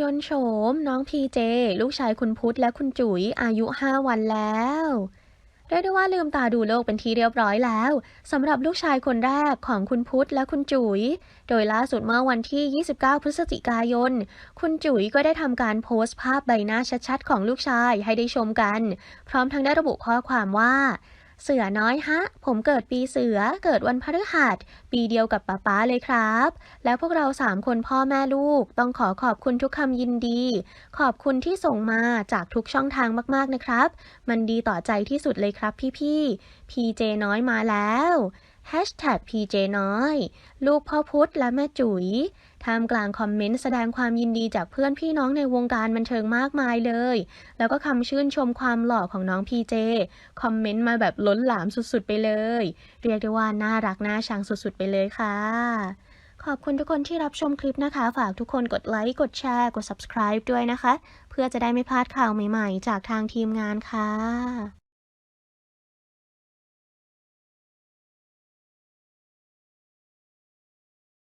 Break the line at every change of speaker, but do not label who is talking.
ยนโฉมน้องพีเจ ลูกชายคุณพุทธและคุณจุ๋ยอายุ 5 วันแล้วเรียกได้ว่าลืมตาดูโลกเป็นที่เรียบร้อยแล้วสำหรับลูกชายคนแรกของคุณพุทธและคุณจุ๋ย โดยล่าสุดเมื่อวันที่ 29 พฤศจิกายน คุณจุ๋ยก็ได้ทำการโพสต์ภาพใบหน้าชัดๆ ของลูกชายให้ได้ชมกัน พร้อมทั้งได้ระบุข้อความว่า เสือน้อยฮะ ผมเกิดปีเสือ เกิดวันพฤหัส ปีเดียวกับป๊าป๊าเลยครับ แล้วพวกเราสามคนพ่อแม่ลูก ต้องขอขอบคุณทุกคำยินดี ขอบคุณที่ส่งมาจากทุกช่องทางมากๆนะครับ มันดีต่อใจที่สุดเลยครับพี่ๆ PJ น้อยมาแล้ว PJ น้อย ลูกพ่อพุธและแม่จุ๋ยท่ามกลางคอมเมนต์แสดงความยินดีจากเพื่อนพี่น้องในวงการบันเทิงมากมายเลย แล้วก็คำชื่นชมความหล่อของน้อง PJ คอมเมนต์มาแบบล้นหลามสุดๆไปเลย เรียกได้ว่าน่ารักน่าชังสุดๆไปเลยค่ะ ขอบคุณทุกคนที่รับชมคลิปนะคะ ฝากทุกคนกดไลค์ กดแชร์ กด subscribe ด้วยนะคะ เพื่อจะได้ไม่พลาดข่าวใหม่ๆ จากทางทีมงานค่ะ